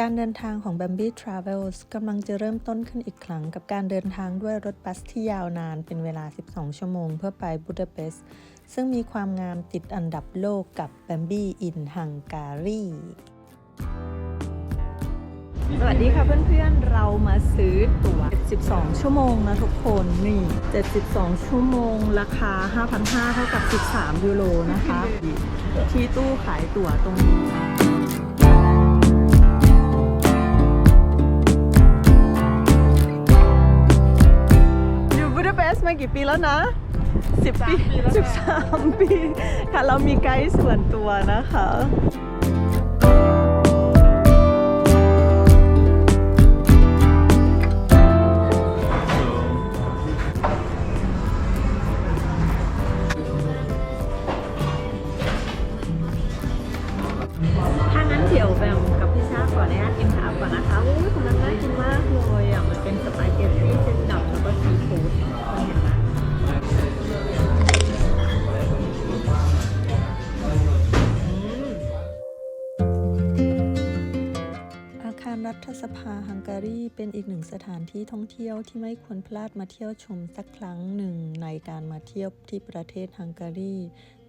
การเดินทางของ b a m b i Travels กำลังจะเริ่มต้นขึ้นอีกครั้งกับการเดินทางด้วยรถบัสที่ยาวนานเป็นเวลา 12 ชั่วโมงเพื่อไปบูดาเปสต์ซึ่งมีความงามติดอันดับโลกกับ b a m b i in Hungary สวัสดีค่ะเพื่อนๆ เรามาซื้อตั๋ว 72 ชั่วโมงนะทุกคนนี่ 72 ชั่วโมง ราคา 5,500 เท่ากับ 13 ยูโรนะคะ ที่ตู้ขายตั๋วตรงนี้ มากี่ปีแล้วนะ10ปี13 ปี ค่ะ เรามีไกด์ส่วนตัวนะคะ สภาฮังการีเป็นอีกหนึ่งสถานที่ท่องเที่ยวที่ไม่ควรพลาดมาเที่ยวชมสักครั้งหนึ่งในการมาเที่ยวที่ประเทศฮังการี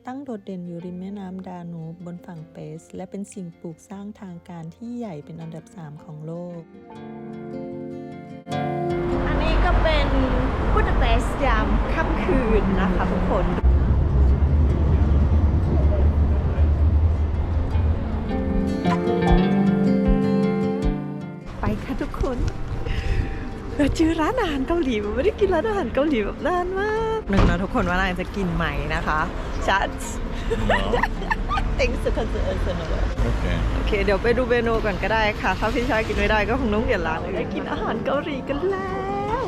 ตั้งโดดเด่นอยู่ริมแม่น้ำดานูบบนฝั่งเปส และเป็นสิ่งปลูกสร้างทางการที่ใหญ่เป็นอันดับ 3 ของโลก อันนี้ก็เป็นบูดาเปสยามค่ำคืนนะคะทุกคน เราเจอร้านอาหารเกาหลีแบบไม่ได้กินร้านอาหารเกาหลีแบบนานมากหนึ่งนะทุกคนว่านางจะกินไหมนะคะชัดติงสุดสุดเสนอ Okay. โอเค เดี๋ยวไปดูเมนูก่อนก็ได้ค่ะ ถ้าพี่ชายกินไม่ได้ก็คงต้องเปลี่ยนร้านเลยได้กินอาหารเกาหลีกันแล้ว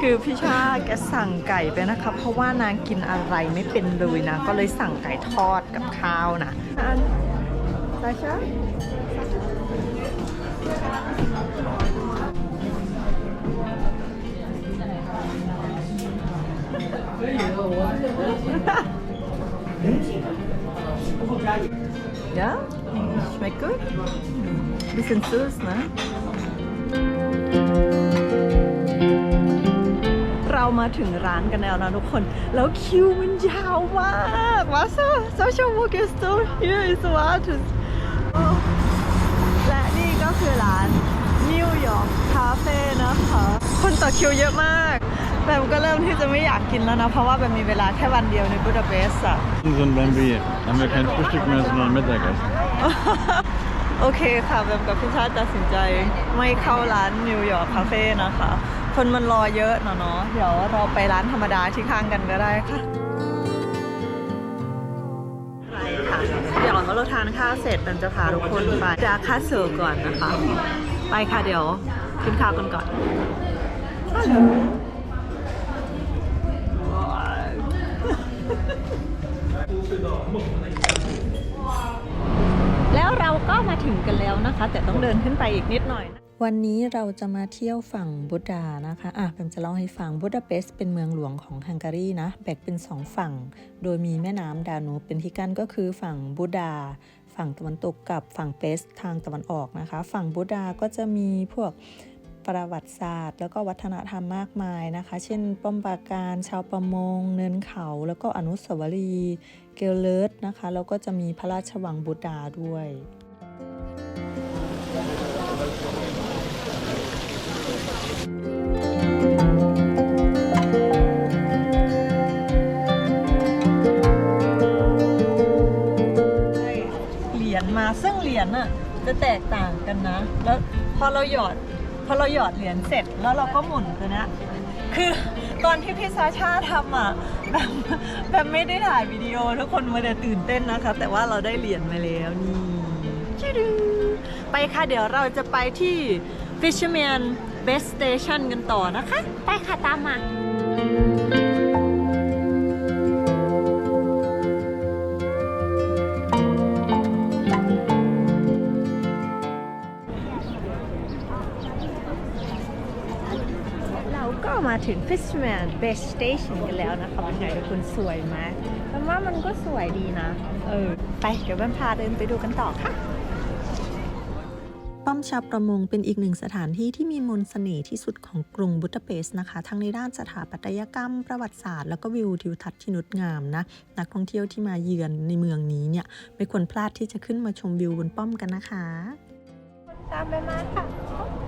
คือพี่ชาแกสั่งไก่ไปนะคะ เพราะว่านางกินอะไรไม่เป็นเลยนะ ก็เลยสั่งไก่ทอดกับข้าวนะอันซาชา Ja, schmeckt gut. Bisschen süß, ne? เรามาถึงร้านกันแล้วนะทุกคน แล้วคิวมันยาวมากว่าซะซาชาโมเกสโต here is what และนี่ก็คือร้านนิวยอร์กคาเฟ่นะคะ คนต่อคิวเยอะมาก แบมก็เริ่มที่จะไม่อยากกินแล้วนะ เพราะว่าแบมมีเวลาแค่วันเดียวในบูดาเปสต์อะ So ein Bambi haben wir kein Frühstück mehr, sondern Mittagessen. โอเคค่ะแบบกับพี่ชาติตัดสินใจไม่เข้าร้านนิวยอร์กคาเฟ่นะคะ คนมันรอเยอะเนาะเนาะเดี๋ยวเราไปร้านธรรมดาที่ข้างกันก็ได้ค่ะไปค่ะเดี๋ยวเราทานข้าวเสร็จมันจะพาทุกคนไปจาคาเซลก่อนนะคะ ไปค่ะเดี๋ยวกินข้าวกันก่อน นแล้วนะคะ แต่ต้องเดินขึ้นไปอีกนิดหน่อยนะวันนี้เราจะมาเที่ยวฝั่งบุดานะคะอะแปมจะเล่าให้ฟังบูดาเปสต์เป็นเมืองหลวงของฮังการีนะ แบ่งเป็นสองฝั่ง โดยมีแม่น้ำดานูเป็นที่กั้นก็คือฝั่งบูดา ฝั่งตะวันตกกับฝั่งเปสต์ทางตะวันออกนะคะ ฝั่งบูดาก็จะมีพวกประวัติศาสตร์ แล้วก็วัฒนธรรมมากมายนะคะ เช่น ป้อมปราการชาวประมง เนินเขา แล้วก็อนุสาวรีย์เกลเลิร์ดนะคะ แล้วก็จะมีพระราชวังบูดาด้วย มาซึ่งเหรียญน่ะจะแตกต่างกันนะ แล้วพอเราหยอดพอเราหยอดเหรียญเสร็จแล้วเราก็หมุนตัวนี้คือตอนที่พี่ซาชาทำอะแบบแบบไม่ได้ถ่ายวิดีโอทุกคนมาแต่ตื่นเต้นนะคะ แต่ว่าเราได้เหรียญมาแล้วนี่ชิดูไปค่ะเดี๋ยวเราจะไปที่ Fisherman Best Station กันต่อนะคะ ไปค่ะตามมา มาถึง Fishman Best Station กันแล้วนะคะเป็นไงทุกคนสวยไหมแปลว่ามันก็สวยดีนะ เออ ไปเดี๋ยวแบมพาเดินไปดูกันต่อค่ะตอมชาวประมงเป็นอีกหนึ่งสถานที่ที่มีมนต์เสน่ห์ที่สุดของกรุงบูดาเปสต์นะคะ ทั้งในด้านสถาปัตยกรรม ประวัติศาสตร์ แล้วก็วิวทิวทัศน์ที่งดงามนะ นักท่องเที่ยวที่มาเยือนในเมืองนี้เนี่ยไม่ควรพลาดที่จะขึ้นมาชมวิวบนป้อมกันนะคะ ตามไปมาค่ะและ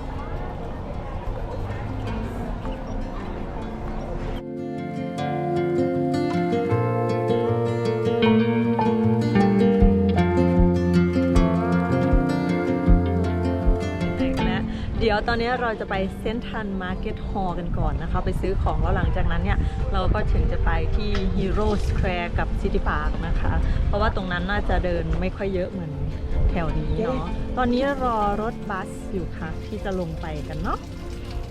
ยวตอนนี้เราจะไปเซ็นทรัลมาร์เก็ตฮอลล์กันก่อนนะคะ ไปซื้อของแล้วหลังจากนั้นเนี่ย เราก็ถึงจะไปที่ฮีโร่สแควร์กับซิตี้พาร์คนะคะ เพราะว่าตรงนั้นน่าจะเดินไม่ค่อยเยอะเหมือนแถวนี้เนาะตอนนี้รอรถบัสอยู่ค่ะ ที่จะลงไปกันเนาะ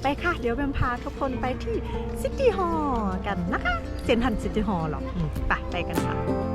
ไปค่ะ เดี๋ยวแบมพาทุกคนไปที่ซิตี้ฮอลล์กันนะคะเซ็นทรัลซิตี้ฮอลล์หรอกไปไปกันค่ะ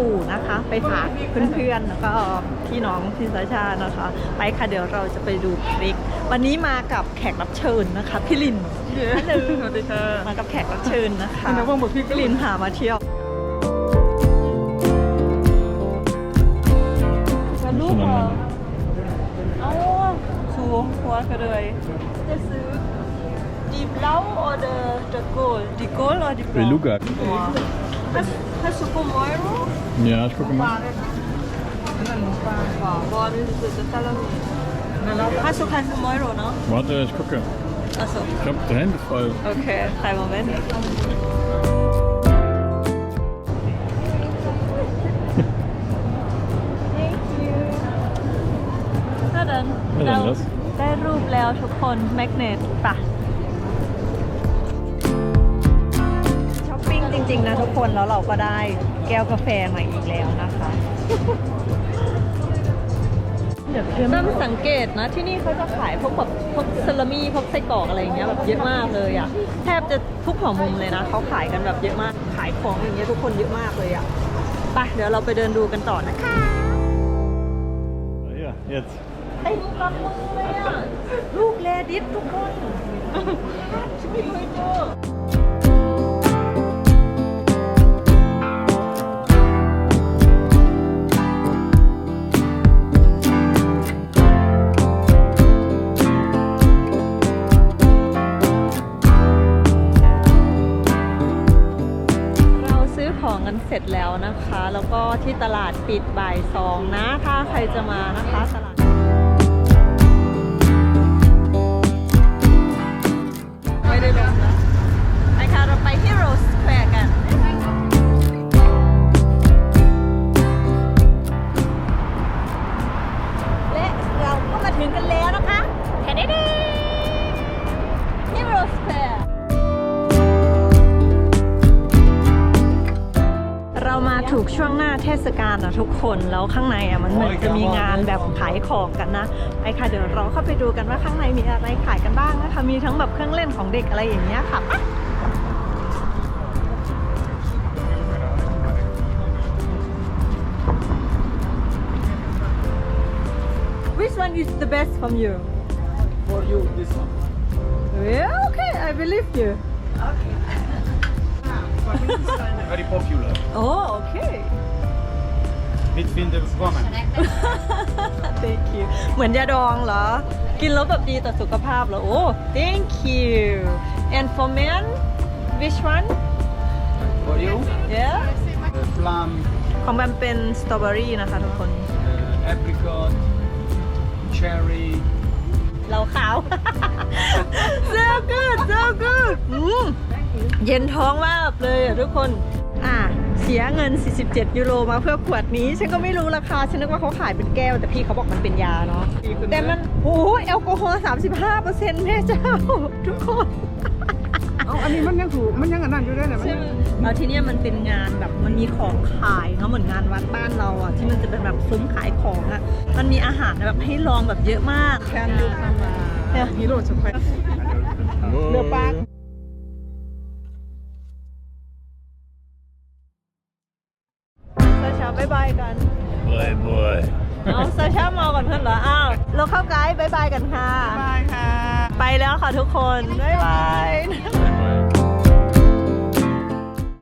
อสบู่นะคะ ไปฝากเพื่อนๆแล้วก็พี่น้องพี่สายชานะคะ ไปค่ะเดี๋ยวเราจะไปดูพริกวันนี้มากับแขกรับเชิญนะคะพี่ลินฮัลโหลสวัสดีค่ะมากับแขกรับเชิญนะคะพี่ลินพามาเที่ยวแล้วลูกเหรอเอ้าสูงหัวกันเลยจะซื้อดีบเล้า or the the gold the gold or the brown Beluga. Hast, hast du Pomero? Ja, ich gucke mal. Boah, das ist das Salami. Hast du kein Pomero, ne? Warte, ich gucke. Achso, Ich habe die Hände voll. okay, kleinen Moment. Thank you. ถ้าเดินไม่เดินเราแล้วได้รูปแล้วทุกคนแมกเนตปะ ริง ๆ นะทุกคนแล้วเราก็ได้แก้วกาแฟมาอีกแล้วนะคะเริ่มสังเกตนะที่นี่เขาจะขายพวกแบบพวกซาลามี่พวกไส้กรอกอะไรอย่างเงี้ยแบบเยอะมากเลยอะแทบจะทุกหัวมุมเลยนะเขาขายกันแบบเยอะมากขายของอย่างเงี้ยทุกคนเยอะมากเลยอะไปเดี๋ยวเราไปเดินดูกันต่อนะคะ Hier, jetzt. เต็มกำมือเลยอะลูกแลดิสทุกคนชิมิโกโก นะคะ แล้วก็ที่ตลาดปิดบ่ายสองนะ ถ้าใครจะมานะคะตลาด อะมันเหมือนจะมีงานแบบขายของกันนะไปค่ะเดี๋ยวเราเข้าไปดูกันว่าข้างในมีอะไรขายกันบ้างนะคะมีทั้งแบบเครื่องเล่นของเด็กอะไรอย่างเงี้ยค่ะไป Which one is the best from you? For you, this one. Yeah, okay, I believe you. Very popular. Oh, okay. Between the women. Thank you เหมือนยาดองเหรอ กินแล้วแบบดีต่อสุขภาพเหรอ โอ้ thank you and for men which one For you, yeah uh, plum, ของแบมเป็นสตรอเบอรี่นะคะทุกคน uh, apricot, cherry. เราขาว so good so good อืมเย็นท้องมากเลยอะทุกคนอะเสียเงิน 47 ยูโรมาเพื่อขวดนี้ ฉันก็ไม่รู้ราคา ฉันนึกว่าเขาขายเป็นแก้ว แต่พี่เขาบอกมันเป็นยาเนาะแต่มันโอ้ยแอลกอฮอล์35เปอร์เซ็นต์แม่เจ้า ทุกคนเอาอันนี้มันยังถูกมันยังอันนั้นอยู่ด้วยนะมันยังแล้วที่เนี่ยมันเป็นงานแบบมันมีของขายเนาะเหมือนงานวัดบ้านเราอะที่มันจะเป็นแบบซุ้มขายของอะมันมีอาหารแบบให้ลองแบบเยอะมากแคนยูคามาฮีโร่สไปร์เรือปล Boy, boy. เอาเซอร์ชามาก่อนเพื่อนเหรอ อ้าวเราเข้าไกด์บายบายกันค่ะ บายค่ะ ไปแล้วค่ะทุกคน บ๊ายบาย Boy.